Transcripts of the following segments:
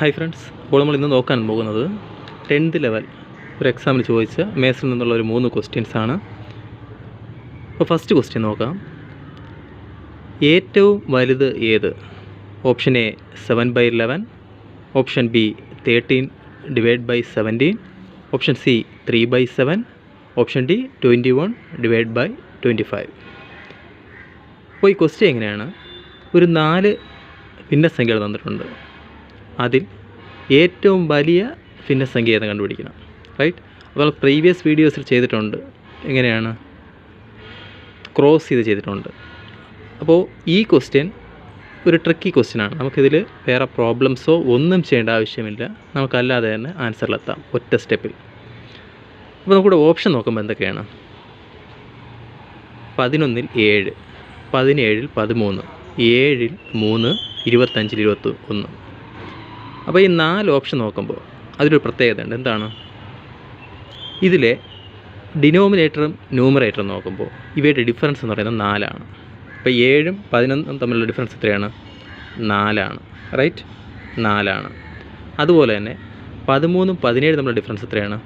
Hi friends അപ്പോൾ നമ്മൾ ഇന്ന് നോക്കാൻ പോകുന്നത് ടെൻത്ത് ലെവൽ ഒരു എക്സാമിന് ചോദിച്ച മേസിൽ നിന്നുള്ള ഒരു മൂന്ന് ക്വസ്റ്റ്യൻസ് ആണ്. അപ്പോൾ ഫസ്റ്റ് ക്വസ്റ്റ്യൻ നോക്കാം. ഏറ്റവും വലുത് ഏത്? Option A seven by eleven option B thirteen divide by seventeen option C three by seven option D twenty one divide by twenty five അപ്പോൾ ഈ ക്വസ്റ്റ്യൻ എങ്ങനെയാണ്? ഒരു നാല് ഭിന്നസംഖ്യകൾ തന്നിട്ടുണ്ട്. അതിൽ ഏറ്റവും വലിയ ഭിന്നസംഖ്യ എന്ന് കണ്ടുപിടിക്കണം റൈറ്റ് അപ്പോൾ പ്രീവിയസ് വീഡിയോസിൽ ചെയ്തിട്ടുണ്ട്. എങ്ങനെയാണ്? ക്രോസ് ചെയ്ത് ചെയ്തിട്ടുണ്ട്. അപ്പോൾ ഈ ക്വസ്റ്റ്യൻ ഒരു ട്രിക്കി ക്വസ്റ്റ്യനാണ് നമുക്കിതിൽ വേറെ പ്രോബ്ലംസോ ഒന്നും ചെയ്യേണ്ട ആവശ്യമില്ല. നമുക്കല്ലാതെ തന്നെ ആൻസറിലെത്താം ഒറ്റ സ്റ്റെപ്പിൽ അപ്പോൾ നമുക്കിവിടെ ഓപ്ഷൻ നോക്കുമ്പോൾ എന്തൊക്കെയാണ്? പതിനൊന്നിൽ ഏഴ് പതിനേഴിൽ പതിമൂന്ന് ഏഴിൽ മൂന്ന് ഇരുപത്തഞ്ചിൽ ഇരുപത്തി ഒന്ന് അപ്പോൾ ഈ നാല് ഓപ്ഷൻ നോക്കുമ്പോൾ അതിലൊരു പ്രത്യേകത ഉണ്ട് എന്താണ്? ഇതിലെ ഡിനോമിനേറ്ററും ന്യൂമറേറ്ററും നോക്കുമ്പോൾ ഇവയുടെ ഡിഫറൻസ് എന്ന് പറയുന്നത് നാലാണ്. അപ്പോൾ ഏഴും പതിനൊന്നും തമ്മിലുള്ള ഡിഫറൻസ് എത്രയാണ്? നാലാണ്. റൈറ്റ് നാലാണ്. അതുപോലെ തന്നെ പതിമൂന്നും പതിനേഴും തമ്മിലുള്ള ഡിഫറൻസ് എത്രയാണ്?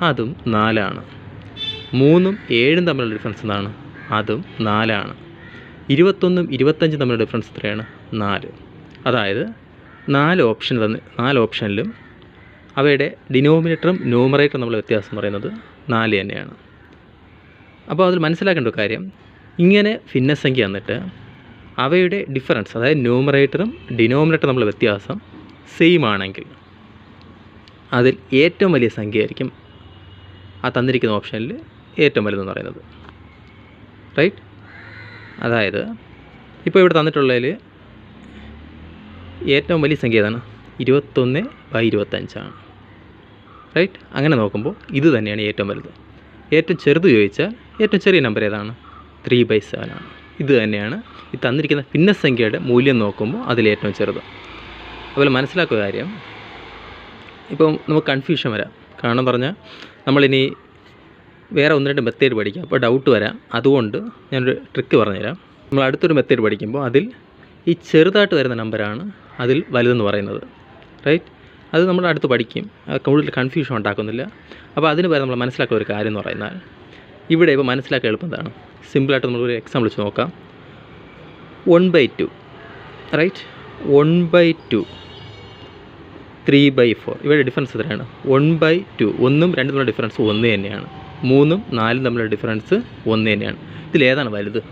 അതും നാലാണ്. മൂന്നും ഏഴും തമ്മിലുള്ള ഡിഫറൻസ് എന്താണ്? അതും നാലാണ്. ഇരുപത്തൊന്നും ഇരുപത്തഞ്ചും തമ്മിലുള്ള ഡിഫറൻസ് എത്രയാണ്? നാല്. അതായത് നാല് ഓപ്ഷൻ തന്ന് നാല് ഓപ്ഷനിലും അവയുടെ ഡിനോമിനേറ്ററും ന്യൂമറേറ്ററും നമ്മൾ വ്യത്യാസം പറയുന്നത് നാല് തന്നെയാണ്. അപ്പോൾ അതിൽ മനസ്സിലാക്കേണ്ട ഒരു കാര്യം ഇങ്ങനെ ഭിന്നസംഖ്യ വന്നിട്ട് അവയുടെ ഡിഫറൻസ് അതായത് ന്യൂമറേറ്ററും ഡിനോമിനേറ്ററും തമ്മിലുള്ള വ്യത്യാസം സെയിം ആണെങ്കിൽ അതിൽ ഏറ്റവും വലിയ സംഖ്യ ആയിരിക്കും ആ തന്നിരിക്കുന്ന ഓപ്ഷനിൽ ഏറ്റവും വലുതെന്ന് പറയുന്നത്. റൈറ്റ് അതായത് ഇപ്പോൾ ഇവിടെ തന്നിട്ടുള്ളതിൽ ഏറ്റവും വലിയ സംഖ്യ ഏതാണ്? ഇരുപത്തൊന്ന് ബൈ ഇരുപത്തഞ്ചാണ് റൈറ്റ് അങ്ങനെ നോക്കുമ്പോൾ ഇത് തന്നെയാണ് ഏറ്റവും വലുത്. ഏറ്റവും ചെറുത് ചോദിച്ചാൽ ഏറ്റവും ചെറിയ നമ്പർ ഏതാണ്? ത്രീ ബൈ സെവൻ ആണ്. ഇത് തന്നെയാണ് ഈ തന്നിരിക്കുന്ന ഭിന്നസംഖ്യയുടെ മൂല്യം നോക്കുമ്പോൾ അതിലേറ്റവും ചെറുത്. അതുപോലെ മനസ്സിലാക്കുക കാര്യം ഇപ്പം നമുക്ക് കൺഫ്യൂഷൻ വരാം. കാരണം പറഞ്ഞാൽ നമ്മളിനി വേറെ ഒന്ന് രണ്ട് മെത്തേഡ് പഠിക്കാം. അപ്പോൾ ഡൗട്ട് വരാം. അതുകൊണ്ട് ഞാനൊരു ട്രിക്ക് പറഞ്ഞുതരാം. നമ്മൾ അടുത്തൊരു മെത്തേഡ് പഠിക്കുമ്പോൾ അതിൽ ഈ ചെറുതായിട്ട് വരുന്ന നമ്പറാണ് അതിൽ വലുതെന്ന് പറയുന്നത് റൈറ്റ് അത് നമ്മുടെ അടുത്ത് പഠിക്കും. കൂടുതൽ കൺഫ്യൂഷൻ ഉണ്ടാക്കുന്നില്ല. അപ്പോൾ അതിന് പകരം നമ്മൾ മനസ്സിലാക്കുന്ന ഒരു കാര്യം എന്ന് പറയുന്നത് ഇവിടെ ഇപ്പോൾ മനസ്സിലാക്കാൻ എളുപ്പം എന്താണ് സിമ്പിളായിട്ട് നമ്മളൊരു എക്സാമ്പിൾ വെച്ച് നോക്കാം. One by two right one by two three by four ഇവയുടെ ഡിഫറൻസ് എത്രയാണ്? വൺ ബൈ ടു ഒന്നും രണ്ടും തമ്മിലുള്ള ഡിഫറൻസ് ഒന്ന് തന്നെയാണ്. മൂന്നും നാലും തമ്മിലുള്ള ഡിഫറൻസ് ഒന്ന് തന്നെയാണ്. ഇതിലേതാണ് വലുത്?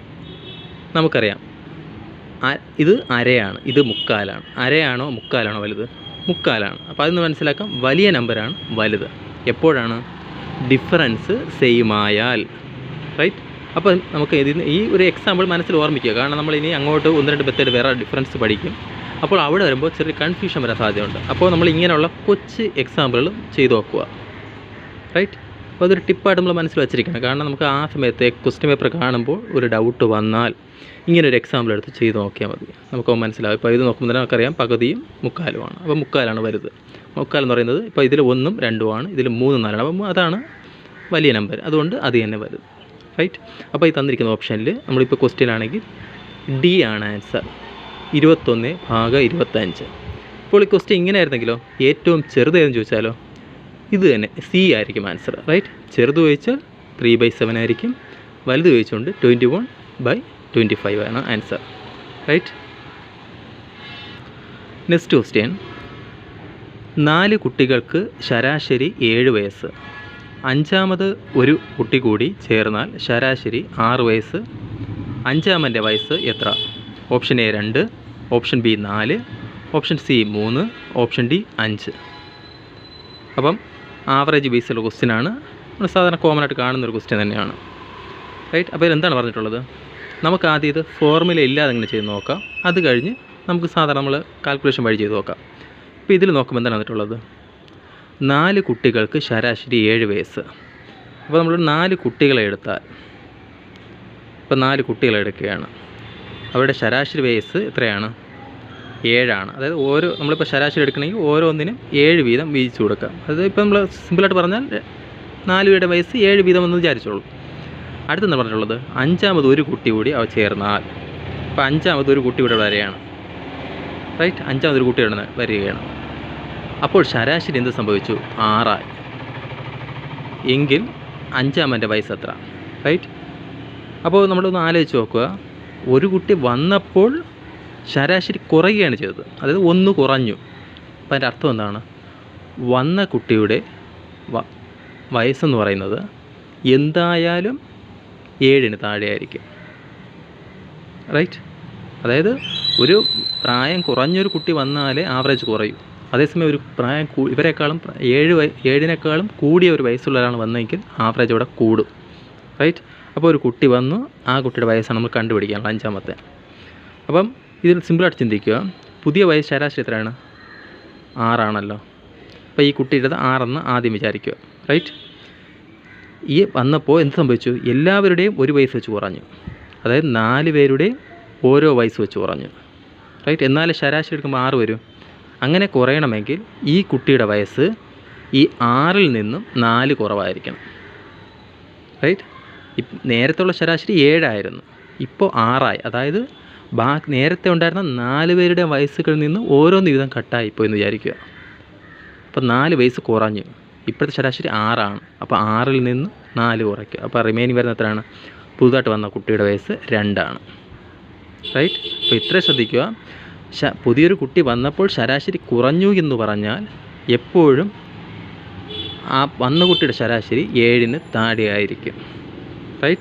നമുക്കറിയാം. ഇത് അരയാണ് ഇത് മുക്കാലാണ്. അരയാണോ മുക്കാലാണോ വലുത്? മുക്കാലാണ്. അപ്പോൾ അതിന് മനസ്സിലാക്കാം. വലിയ നമ്പറാണ് വലുത്. എപ്പോഴാണ്? ഡിഫറൻസ് സെയിം ആയാൽ റൈറ്റ്? അപ്പോൾ നമുക്ക് ഇതിന് ഈ ഒരു എക്സാമ്പിൾ മനസ്സിൽ ഓർമ്മിക്കുക. കാരണം നമ്മൾ ഇനി അങ്ങോട്ട് ഒന്ന് രണ്ട് മെത്തേഡ് വേറെ ഡിഫറൻസ് പഠിക്കും. അപ്പോൾ അവിടെ വരുമ്പോൾ ചെറിയ കൺഫ്യൂഷൻ വരാൻ സാധ്യതയുണ്ട്. അപ്പോൾ നമ്മൾ ഇങ്ങനെയുള്ള കൊച്ച് എക്സാമ്പിളുകൾ ചെയ്തു നോക്കുക. റൈറ്റ്? അപ്പോൾ അതൊരു ടിപ്പായിട്ട് നമ്മൾ മനസ്സിൽ വെച്ചിരിക്കണം കാരണം നമുക്ക് ആ സമയത്ത് ക്വസ്റ്റ്യൻ പേപ്പർ കാണുമ്പോൾ ഒരു ഡൗട്ട് വന്നാൽ ഇങ്ങനെ ഒരു എക്സാമ്പിൾ എടുത്ത് ചെയ്ത് നോക്കിയാൽ മതി. നമുക്ക് മനസ്സിലാവും. ഇപ്പോൾ ഇത് നോക്കുമ്പോൾ തന്നെ നമുക്കറിയാം പകുതിയും മുക്കാലുമാണ്. അപ്പോൾ മുക്കാലാണ് വലുത്. മുക്കാൽ എന്ന് പറയുന്നത് ഇപ്പോൾ ഇതിൽ ഒന്നും രണ്ടുമാണ് ഇതിൽ മൂന്നും നാലാണ് അപ്പം അതാണ് വലിയ നമ്പർ അതുകൊണ്ട് അത് തന്നെ വലുത്. റൈറ്റ് അപ്പോൾ ഈ തന്നിരിക്കുന്ന ഓപ്ഷനിൽ നമ്മളിപ്പോൾ ക്വസ്റ്റ്യൻ ആണെങ്കിൽ ഡി ആണ് ആൻസർ ഇരുപത്തൊന്ന് ഭാഗം ഇരുപത്തഞ്ച്. ഇപ്പോൾ ഈ ക്വസ്റ്റ്യൻ ഇങ്ങനെ ആയിരുന്നെങ്കിലോ? ഏറ്റവും ചെറുതേതെന്ന് ചോദിച്ചാലോ? ഇത് തന്നെ സി ആയിരിക്കും ആൻസർ റൈറ്റ് ചെറുത് ചോദിച്ചാൽ ത്രീ ബൈ സെവൻ ആയിരിക്കും. വലുത് ചോദിച്ചുകൊണ്ട് twenty one by twenty five ആണ് ആൻസർ റൈറ്റ് നെക്സ്റ്റ് ക്വസ്റ്റ്യൻ നാല് കുട്ടികൾക്ക് ശരാശരി ഏഴ് വയസ്സ്. അഞ്ചാമത് ഒരു കുട്ടി കൂടി ചേർന്നാൽ ശരാശരി ആറ് വയസ്സ്. അഞ്ചാമന്റെ വയസ്സ് എത്ര? ഓപ്ഷൻ എ രണ്ട് ഓപ്ഷൻ ബി നാല് ഓപ്ഷൻ സി മൂന്ന് ഓപ്ഷൻ ഡി അഞ്ച്. അപ്പം ആവറേജ് ബേസിലുള്ള ക്വസ്റ്റ്യൻ ആണ്. നമ്മൾ സാധാരണ കോമൺ ആയിട്ട് കാണുന്ന ഒരു ക്വസ്റ്റ്യൻ തന്നെയാണ്. റൈറ്റ് അപ്പോൾ എന്താണ് പറഞ്ഞിട്ടുള്ളത്? നമുക്ക് ആദ്യം ഇത് ഫോർമുല ഇല്ലാതെ എങ്ങനെ ചെയ്ത് നോക്കാം. അത് കഴിഞ്ഞ് നമുക്ക് സാധാരണ നമ്മൾ കാൽക്കുലേഷൻ വഴി ചെയ്ത് നോക്കാം. അപ്പോൾ ഇതിൽ നോക്കുമ്പോൾ എന്താണ് വന്നിട്ടുള്ളത്? നാല് കുട്ടികൾക്ക് ശരാശരി ഏഴ് വയസ്സ്. അപ്പോൾ നമ്മൾ നാല് കുട്ടികളെ എടുത്താൽ ഇപ്പോൾ നാല് കുട്ടികളെടുക്കുകയാണ് അവരുടെ ശരാശരി വയസ്സ് എത്രയാണ്? ഏഴാണ്. അതായത് ഓരോ നമ്മളിപ്പോൾ ശരാശരി എടുക്കണമെങ്കിൽ ഓരോന്നിനും ഏഴ് വീതം വീതിച്ചു കൊടുക്കാം അത് ഇപ്പോൾ നമ്മൾ സിമ്പിളായിട്ട് പറഞ്ഞാൽ നാല് പേരുടെ വയസ്സ് ഏഴ് വീതം എന്ന് വിചാരിച്ചോളൂ. അടുത്തെന്ന് പറഞ്ഞിട്ടുള്ളത്? അഞ്ചാമത് ഒരു കുട്ടി കൂടി അവ ചേർന്നാൽ. അപ്പോൾ അഞ്ചാമത് ഒരു കുട്ടി ഇവിടെ വരെയാണ്. റൈറ്റ് അഞ്ചാമത് ഒരു കുട്ടി ഇവിടെ വരികയാണ്. അപ്പോൾ ശരാശരി എന്ത് സംഭവിച്ചു? ആറായി. എങ്കിൽ അഞ്ചാമന്റെ വയസ്സ് എത്ര? റൈറ്റ് അപ്പോൾ നമ്മളൊന്ന് ആലോചിച്ച് നോക്കുക. ഒരു കുട്ടി വന്നപ്പോൾ ശരാശരി കുറയുകയാണ് ചെയ്തത്. അതായത് ഒന്ന് കുറഞ്ഞു. അപ്പം അതിന്റെ അർത്ഥം എന്താണ്? വന്ന കുട്ടിയുടെ വയസ്സെന്ന് പറയുന്നത് എന്തായാലും ഏഴിന് താഴെയായിരിക്കും. റൈറ്റ് അതായത് ഒരു പ്രായം കുറഞ്ഞൊരു കുട്ടി വന്നാലേ ആവറേജ് കുറയും. അതേസമയം ഒരു പ്രായം ഇവരെക്കാളും ഏഴ് ഏഴിനേക്കാളും കൂടിയ ഒരു വയസ്സുള്ള ഒരാൾ വന്നെങ്കിൽ ആവറേജ് അവിടെ കൂടും. റൈറ്റ് അപ്പോൾ ഒരു കുട്ടി വന്നു ആ കുട്ടിയുടെ വയസ്സാണ് നമ്മൾ കണ്ടുപിടിക്കാനുള്ള അഞ്ചാമത്തെ. അപ്പം ഇതിൽ സിമ്പിളായിട്ട് ചിന്തിക്കുക. പുതിയ വയസ്സ് ശരാശരി എത്രയാണ് ആറാണല്ലോ. അപ്പോൾ ഈ കുട്ടിയുടേത് ആറെന്ന് ആദ്യം വിചാരിക്കുക. റൈറ്റ് ഈ വന്നപ്പോൾ എന്ത് സംഭവിച്ചു? എല്ലാവരുടെയും ഒരു വയസ്സ് വെച്ച് കുറഞ്ഞു. അതായത് നാല് പേരുടെയും ഓരോ വയസ്സ് വെച്ച് കുറഞ്ഞു. റൈറ്റ് എന്നാലും ശരാശരി എടുക്കുമ്പോൾ ആറ് വരും. അങ്ങനെ കുറയണമെങ്കിൽ ഈ കുട്ടിയുടെ വയസ്സ് ഈ ആറിൽ നിന്നും നാല് കുറവായിരിക്കണം. റൈറ്റ് ഇപ്പം നേരത്തെ ഉള്ള ശരാശരി ഏഴായിരുന്നു. ഇപ്പോൾ ആറായി. അതായത് ബാ നേരത്തെ ഉണ്ടായിരുന്ന നാല് പേരുടെ വയസ്സുകളിൽ നിന്ന് ഓരോന്ന് വീതം കട്ടായിപ്പോയി എന്ന് വിചാരിക്കുക. അപ്പോൾ നാല് വയസ്സ് കുറഞ്ഞു. ഇപ്പോഴത്തെ ശരാശരി ആറാണ്. അപ്പോൾ ആറിൽ നിന്ന് നാല് കുറയ്ക്കുക. അപ്പോൾ റിമൈനിങ് വരുന്ന എത്രയാണ്? പുതുതായിട്ട് വന്ന കുട്ടിയുടെ വയസ്സ് രണ്ടാണ്. റൈറ്റ് അപ്പോൾ ഇത്ര ശ്രദ്ധിക്കുക. പുതിയൊരു കുട്ടി വന്നപ്പോൾ ശരാശരി കുറഞ്ഞു എന്ന് പറഞ്ഞാൽ എപ്പോഴും ആ വന്ന കുട്ടിയുടെ ശരാശരി ഏഴിന് താഴെയായിരിക്കും. റൈറ്റ്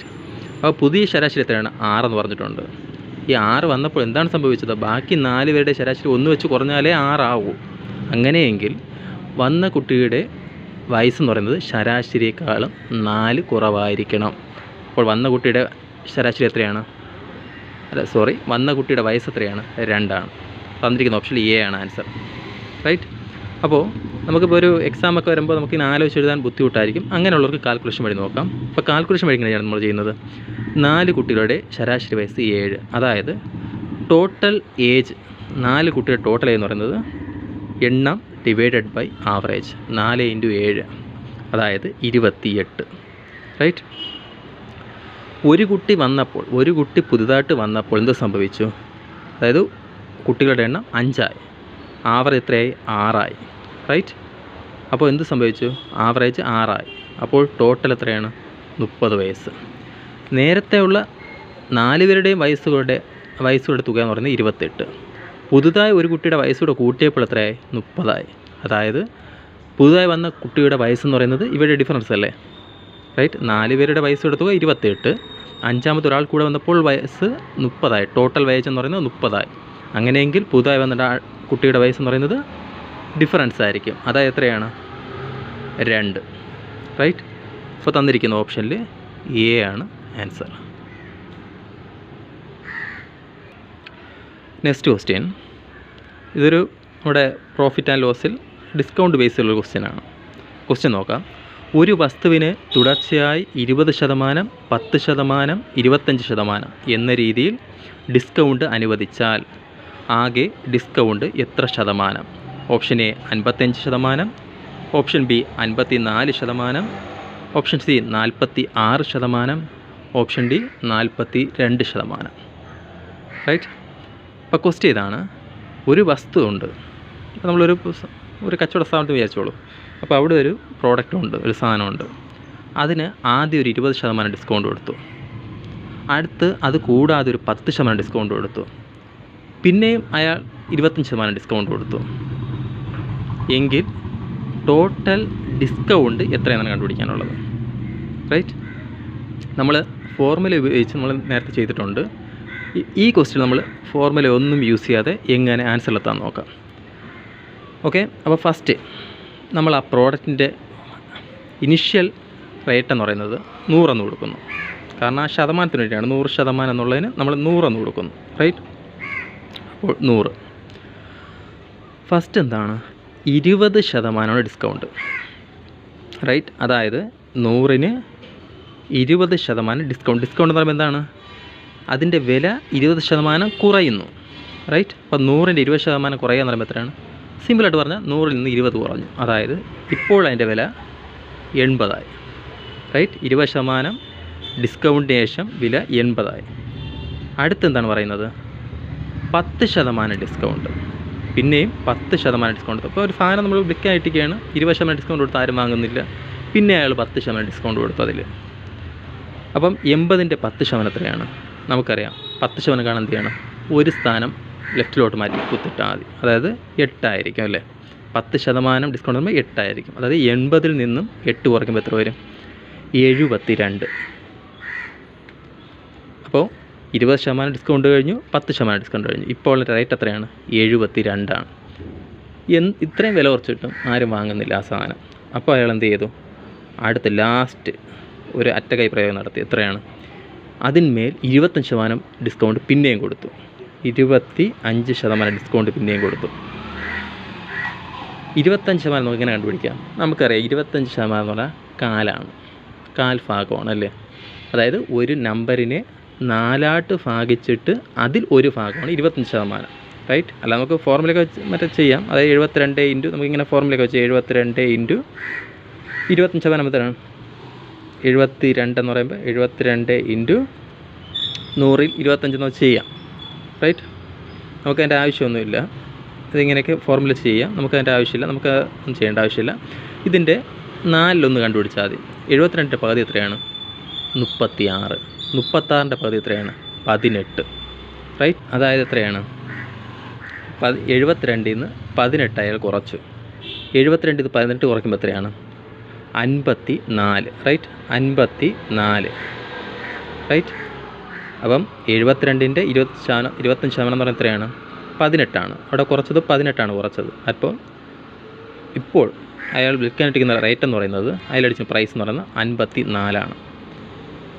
അപ്പോൾ പുതിയ ശരാശരി എത്രയാണ്? ആറെന്ന് പറഞ്ഞിട്ടുണ്ട്. ഈ ആറ് വന്നപ്പോൾ എന്താണ് സംഭവിച്ചത്? ബാക്കി നാല് പേരുടെ ശരാശരി ഒന്ന് വെച്ച് കുറഞ്ഞാലേ ആറാവൂ. അങ്ങനെയെങ്കിൽ വന്ന കുട്ടിയുടെ വയസ്സെന്ന് പറയുന്നത് ശരാശരിയേക്കാളും നാല് കുറവായിരിക്കണം. അപ്പോൾ വന്ന കുട്ടിയുടെ ശരാശരി എത്രയാണ്? അല്ല സോറി വന്ന കുട്ടിയുടെ വയസ്സ് എത്രയാണ്? രണ്ടാണ്. തന്നിരിക്കുന്ന ഓപ്ഷൻ എ ആണ് ആൻസർ റൈറ്റ് അപ്പോൾ നമുക്കിപ്പോൾ ഒരു എക്സാം ഒക്കെ വരുമ്പോൾ നമുക്ക് ഇങ്ങനെ ആലോചിച്ച് എഴുതാൻ ബുദ്ധിമുട്ടായിരിക്കും. അങ്ങനെയുള്ളവർക്ക് കാൽക്കുലേഷൻ വഴി നോക്കാം. അപ്പോൾ കാൽക്കുലേഷൻ വഴി ഇങ്ങനെയാണ് നമ്മൾ ചെയ്യുന്നത്? നാല് കുട്ടികളുടെ ശരാശരി വയസ്സ് ഏഴ്. അതായത് ടോട്ടൽ ഏജ് നാല് കുട്ടിയുടെ ടോട്ടൽ എന്ന് പറയുന്നത് എണ്ണം ഡിവൈഡഡ് ബൈ ആവറേജ് നാല് ഇന്റു ഏഴ്. അതായത് ഇരുപത്തിയെട്ട്. റൈറ്റ് ഒരു കുട്ടി വന്നപ്പോൾ ഒരു കുട്ടി പുതുതായിട്ട് വന്നപ്പോൾ എന്ത് സംഭവിച്ചു? അതായത് കുട്ടികളുടെ എണ്ണം അഞ്ചായി. ആവറേജ് എത്രയായി? ആറായി. റൈറ്റ് അപ്പോൾ എന്ത് സംഭവിച്ചു? ആവറേജ് ആറായി. അപ്പോൾ ടോട്ടൽ എത്രയാണ്? മുപ്പത് വയസ്സ്. നേരത്തെ ഉള്ള നാല് പേരുടെയും വയസ്സുകളുടെ വയസ്സുകളുടെ തുക എന്ന് പറയുന്നത് ഇരുപത്തെട്ട്. പുതുതായി ഒരു കുട്ടിയുടെ വയസ്സുകൂടെ കൂട്ടിയപ്പോൾ എത്രയായി? മുപ്പതായി. അതായത് പുതുതായി വന്ന കുട്ടിയുടെ വയസ്സെന്ന് പറയുന്നത് ഇവരുടെ ഡിഫറൻസ് അല്ലേ? റൈറ്റ് നാല് പേരുടെ വയസ്സ് എടുത്തുക ഇരുപത്തെട്ട്. അഞ്ചാമത്തെ ഒരാൾ കൂടെ വന്നപ്പോൾ വയസ്സ് മുപ്പതായി. ടോട്ടൽ വയസ്സ് എന്ന് പറയുന്നത് മുപ്പതായി. അങ്ങനെയെങ്കിൽ പുതുതായി വന്ന കുട്ടിയുടെ വയസ്സെന്ന് പറയുന്നത് ഡിഫറൻസ് ആയിരിക്കും. അതായത് എത്രയാണ്? രണ്ട്. റൈറ്റ് ഇപ്പോൾ തന്നിരിക്കുന്ന ഓപ്ഷനിൽ എ ആണ് ആൻസർ നെക്സ്റ്റ് ക്വസ്റ്റ്യൻ ഇതൊരു നമ്മുടെ പ്രോഫിറ്റ് ആൻഡ് ലോസിൽ ഡിസ്കൗണ്ട് ബേസിലുള്ള ക്വസ്റ്റ്യൻ ആണ്. ക്വസ്റ്റ്യൻ നോക്കാം. ഒരു വസ്തുവിന് തുടർച്ചയായി ഇരുപത് ശതമാനം പത്ത് ശതമാനം ഇരുപത്തഞ്ച് ശതമാനം എന്ന രീതിയിൽ ഡിസ്കൗണ്ട് അനുവദിച്ചാൽ ആകെ ഡിസ്കൗണ്ട് എത്ര ശതമാനം? ഓപ്ഷൻ എ അൻപത്തഞ്ച് ശതമാനം ഓപ്ഷൻ ബി അൻപത്തി നാല് ശതമാനം ഓപ്ഷൻ സി നാൽപ്പത്തി ആറ് ശതമാനം ഓപ്ഷൻ ഡി നാൽപ്പത്തി രണ്ട് ശതമാനം. റൈറ്റ് അപ്പോൾ ക്വസ്റ്റ്യൻ ഇതാണ് ഒരു വസ്തു ഉണ്ട്. നമ്മളൊരു ഒരു കച്ചവട സ്ഥാപനത്തിൽ വിചാരിച്ചോളൂ. അപ്പോൾ അവിടെ ഒരു പ്രോഡക്റ്റ് ഉണ്ട് ഒരു സാധനമുണ്ട് അതിന് ആദ്യം ഒരു ഇരുപത് ശതമാനം ഡിസ്കൗണ്ട് കൊടുത്തു. അടുത്ത് അത് കൂടാതെ ഒരു പത്ത് ശതമാനം ഡിസ്കൗണ്ട് കൊടുത്തു. പിന്നെയും അയാൾ ഇരുപത്തഞ്ച് ശതമാനം ഡിസ്കൗണ്ട് കൊടുത്തു. എങ്കിൽ ടോട്ടൽ ഡിസ്കൗണ്ട് എത്രയാണെന്ന് കണ്ടുപിടിക്കാനുള്ളത്? റൈറ്റ് നമ്മൾ ഫോർമുല ഉപയോഗിച്ച് നമ്മൾ നേരത്തെ ചെയ്തിട്ടുണ്ട്. ഈ- ക്വസ്റ്റ്യൻ നമ്മൾ ഫോർമുല ഒന്നും യൂസ് ചെയ്യാതെ എങ്ങനെ ആൻസർ ആൻസറിലെത്താൻ നോക്കാം. ഓക്കെ അപ്പോൾ ഫസ്റ്റ് നമ്മൾ ആ പ്രോഡക്റ്റിന്റെ ഇനിഷ്യൽ റേറ്റ് എന്ന് പറയുന്നത് നൂറെന്ന് കൊടുക്കുന്നു. കാരണം ആ ശതമാനത്തിന് വേണ്ടിയാണ്. നൂറ് ശതമാനം എന്നുള്ളതിന് നമ്മൾ നൂറെന്ന് കൊടുക്കുന്നു. റൈറ്റ് അപ്പോൾ നൂറ്. ഫസ്റ്റ് എന്താണ്? ഇരുപത് ശതമാനമാണ് ഡിസ്കൗണ്ട്. റൈറ്റ് അതായത് നൂറിന് ഇരുപത് ശതമാനം ഡിസ്കൗണ്ട്. ഡിസ്കൗണ്ട് എന്ന് പറയുമ്പോൾ എന്താണ്? അതിന്റെ വില ഇരുപത് ശതമാനം കുറയുന്നു. റൈറ്റ് അപ്പോൾ നൂറിന്റെ ഇരുപത് ശതമാനം കുറയുക എന്ന് പറയുമ്പോൾ എത്രയാണ്? സിമ്പിളായിട്ട് പറഞ്ഞാൽ നൂറിൽ നിന്ന് ഇരുപത് കുറഞ്ഞു. അതായത് ഇപ്പോൾ അതിന്റെ വില എൺപതായി. റൈറ്റ് ഇരുപത് ശതമാനം ഡിസ്കൗണ്ടിന് ശേഷം വില എൺപതായി. അടുത്തെന്താണ് പറയുന്നത്? പത്ത് ശതമാനം ഡിസ്കൗണ്ട്. പിന്നെയും പത്ത് ശതമാനം ഡിസ്കൗണ്ട് അപ്പോൾ ഒരു സാധനം നമ്മൾ വിൽക്കാനിട്ടിരിക്കുകയാണ് ഇരുപത് ശതമാനം ഡിസ്കൗണ്ട് കൊടുത്ത് ആരും വാങ്ങുന്നില്ല. പിന്നെ അയാൾ പത്ത് ശതമാനം ഡിസ്കൗണ്ട് കൊടുത്തു അതിൽ അപ്പം എൺപതിന്റെ പത്ത് ശതമാനം എത്രയാണ്? നമുക്കറിയാം. പത്ത് ശതമാനം കാണാൻ എന്ത് ചെയ്യണം? ഒരു സ്ഥാനം ലെഫ്റ്റിലോട്ട് മാറ്റി കുത്തിട്ടാൽ മതി. അതായത് എട്ടായിരിക്കും അല്ലേ? പത്ത് ശതമാനം ഡിസ്കൗണ്ട് വരുമ്പോൾ എട്ടായിരിക്കും. അതായത് എൺപതിൽ നിന്നും എട്ട് കുറയ്ക്കുമ്പോൾ എത്ര വരും? എഴുപത്തി രണ്ട് അപ്പോൾ ഇരുപത് ശതമാനം ഡിസ്കൗണ്ട് കഴിഞ്ഞു പത്ത് ശതമാനം ഡിസ്കൗണ്ട് കഴിഞ്ഞു. ഇപ്പോൾ റേറ്റ് എത്രയാണ്? എഴുപത്തി രണ്ടാണ് എന്ത് ഇത്രയും വില കുറച്ചിട്ടും ആരും വാങ്ങുന്നില്ല ആ സാധനം. അപ്പോൾ അയാൾ എന്ത് ചെയ്തു? അടുത്ത ലാസ്റ്റ് ഒരു അറ്റകൈ പ്രയോഗം നടത്തി. എത്രയാണ്? അതിന്മേൽ ഇരുപത്തഞ്ച് ശതമാനം ഡിസ്കൗണ്ട് പിന്നെയും കൊടുത്തു. ഇരുപത്തി അഞ്ച് ശതമാനം ഡിസ്കൗണ്ട് പിന്നെയും കൊടുത്തു. ഇരുപത്തഞ്ച് ശതമാനം നമുക്ക് ഇങ്ങനെ കണ്ടുപിടിക്കാം? നമുക്കറിയാം ഇരുപത്തഞ്ച് ശതമാനം എന്ന് പറഞ്ഞാൽ കാലാണ്. കാൽ ഭാഗമാണ് അല്ലേ? അതായത് ഒരു നമ്പറിനെ നാലാട്ട് ഭാഗിച്ചിട്ട് അതിൽ ഒരു ഭാഗമാണ് ഇരുപത്തഞ്ച് ശതമാനം റൈറ്റ് അല്ല നമുക്ക് ഫോർമുലയൊക്കെ വെച്ച് മറ്റേ ചെയ്യാം. അതായത് എഴുപത്തിരണ്ട് ഇന്റു നമുക്കിങ്ങനെ ഫോർമുലയൊക്കെ വെച്ച് എഴുപത്തിരണ്ട് ഇന്റു ഇരുപത്തഞ്ച് ശതമാനം എത്രയാണ് എഴുപത്തി രണ്ടെന്ന് പറയുമ്പോൾ എഴുപത്തിരണ്ട് ഇന്റു നൂറിൽ ഇരുപത്തഞ്ചെന്ന് വെച്ച് ചെയ്യാം റൈറ്റ് നമുക്ക് അതിന്റെ ആവശ്യമൊന്നുമില്ല. ഇതിങ്ങനെയൊക്കെ ഫോർമുല ചെയ്യാം. നമുക്ക് അതിന്റെ ആവശ്യമില്ല. നമുക്ക് ഒന്നും ചെയ്യേണ്ട ആവശ്യമില്ല. ഇതിന്റെ നാലിലൊന്ന് കണ്ടുപിടിച്ചാൽ മതി. എഴുപത്തിരണ്ടിന്റെ പകുതി എത്രയാണ്? മുപ്പത്തി ആറ് മുപ്പത്താറിന്റെ പകുതി എത്രയാണ്? പതിനെട്ട്. റൈറ്റ് അതായത് എത്രയാണ്? പതി എഴുപത്തിരണ്ടിൽ നിന്ന് പതിനെട്ട് അയാൾ കുറച്ചു. എഴുപത്തിരണ്ടിൽ നിന്ന് പതിനെട്ട് കുറയ്ക്കുമ്പോൾ എത്രയാണ്? അൻപത്തി നാല് റൈറ്റ് അൻപത്തി നാല് റൈറ്റ് അപ്പം എഴുപത്തിരണ്ടിന്റെ ഇരുപത് ശതമാനം ഇരുപത്തഞ്ച് ശതമാനം എന്ന് പറഞ്ഞാൽ എത്രയാണ്? പതിനെട്ടാണ്. അവിടെ കുറച്ചത് പതിനെട്ടാണ് കുറച്ചത്. അപ്പോൾ ഇപ്പോൾ അയാൾ വിൽക്കാനിട്ടിരിക്കുന്ന റേറ്റ് എന്ന് പറയുന്നത് അയാളടിച്ച പ്രൈസ് എന്ന് പറയുന്നത് അൻപത്തി നാലാണ്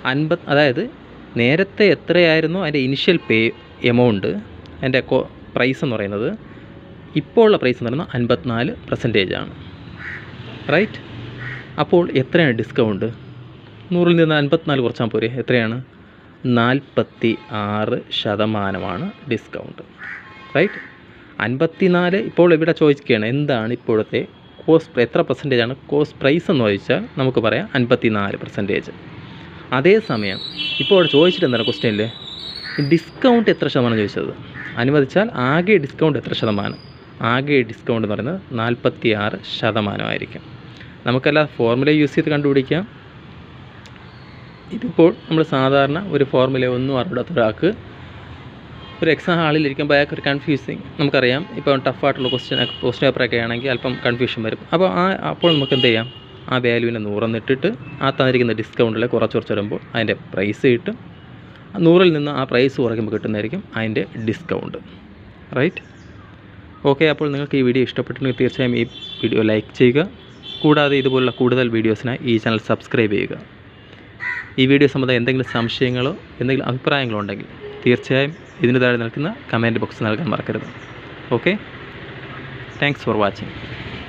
അൻപത് അതായത് നേരത്തെ എത്രയായിരുന്നു അതിന്റെ ഇനിഷ്യൽ പേ എമൗണ്ട് അതിന്റെ കൊ പ്രൈസ് എന്ന് പറയുന്നത്? ഇപ്പോൾ ഉള്ള പ്രൈസ് എന്ന് പറയുന്നത് അൻപത്തിനാല് പെർസെന്റേജ് ആണ്. റൈറ്റ് അപ്പോൾ എത്രയാണ് ഡിസ്കൗണ്ട് നൂറിൽ നിന്ന് അൻപത്തിനാല് കുറച്ചാൽ പോരെ. എത്രയാണ്? നാൽപ്പത്തി ആറ് ശതമാനമാണ് ഡിസ്കൗണ്ട് റൈറ്റ് അൻപത്തിനാല് ഇപ്പോൾ ഇവിടെ ചോദിക്കുകയാണ് എന്താണ് ഇപ്പോഴത്തെ കോസ്റ്റ് എത്ര പെർസെന്റേജ് ആണ് കോസ്റ്റ് പ്രൈസ് എന്ന് ചോദിച്ചാൽ നമുക്ക് പറയാം അൻപത്തി നാല് പെർസെന്റേജ് അതേസമയം ഇപ്പോൾ അവിടെ ചോദിച്ചിട്ട് എന്താണ് ക്വസ്റ്റ്യനിൽ ഡിസ്കൗണ്ട് എത്ര ശതമാനം ചോദിച്ചത്? അനുവദിച്ചാൽ ആകെ ഡിസ്കൗണ്ട് എത്ര ശതമാനം? ആകെ ഡിസ്കൗണ്ട് എന്ന് പറയുന്നത് നാൽപ്പത്തി ആറ് ശതമാനമായിരിക്കും. നമുക്കല്ല ഫോർമുല യൂസ് ചെയ്ത് കണ്ടുപിടിക്കാം. ഇതിപ്പോൾ നമ്മൾ സാധാരണ ഒരു ഫോർമുല ഒന്നും അറിയാത്ത ഒരാൾക്ക് ഒരു എക്സാം ഹാളിൽ ഇരിക്കുമ്പോൾ അയാൾക്ക് ഒരു കൺഫ്യൂസിങ് നമുക്കറിയാം. ഇപ്പോൾ ടഫായിട്ടുള്ള ക്വസ്റ്റ്യൻ ക്വസ്റ്റ്യൻ പേപ്പറൊക്കെ ആണെങ്കിൽ അല്പം കൺഫ്യൂഷൻ വരും. അപ്പോൾ ആ അപ്പോൾ നമുക്ക് എന്ത് ചെയ്യാം? ആ വാല്യൂവിനെ നൂറെന്നിട്ടിട്ട് ആ തന്നിരിക്കുന്ന ഡിസ്കൗണ്ടിൽ കുറച്ച് കുറച്ച് വരുമ്പോൾ അതിന്റെ പ്രൈസ് കിട്ടും. നൂറിൽ നിന്ന് ആ പ്രൈസ് കുറയ്ക്കുമ്പോൾ കിട്ടുന്നതായിരിക്കും അതിന്റെ ഡിസ്കൗണ്ട് റൈറ്റ് ഓക്കെ അപ്പോൾ നിങ്ങൾക്ക് ഈ വീഡിയോ ഇഷ്ടപ്പെട്ടിട്ടുണ്ടെങ്കിൽ തീർച്ചയായും ഈ വീഡിയോ ലൈക്ക് ചെയ്യുക. കൂടാതെ ഇതുപോലുള്ള കൂടുതൽ വീഡിയോസിനായി ഈ ചാനൽ സബ്സ്ക്രൈബ് ചെയ്യുക. ഈ വീഡിയോ സംബന്ധം എന്തെങ്കിലും സംശയങ്ങളോ എന്തെങ്കിലും അഭിപ്രായങ്ങളോ ഉണ്ടെങ്കിൽ തീർച്ചയായും ഇതിന് താഴെ നിൽക്കുന്ന കമന്റ് ബോക്സ് നൽകാൻ മറക്കരുത്. Okay thanks for watching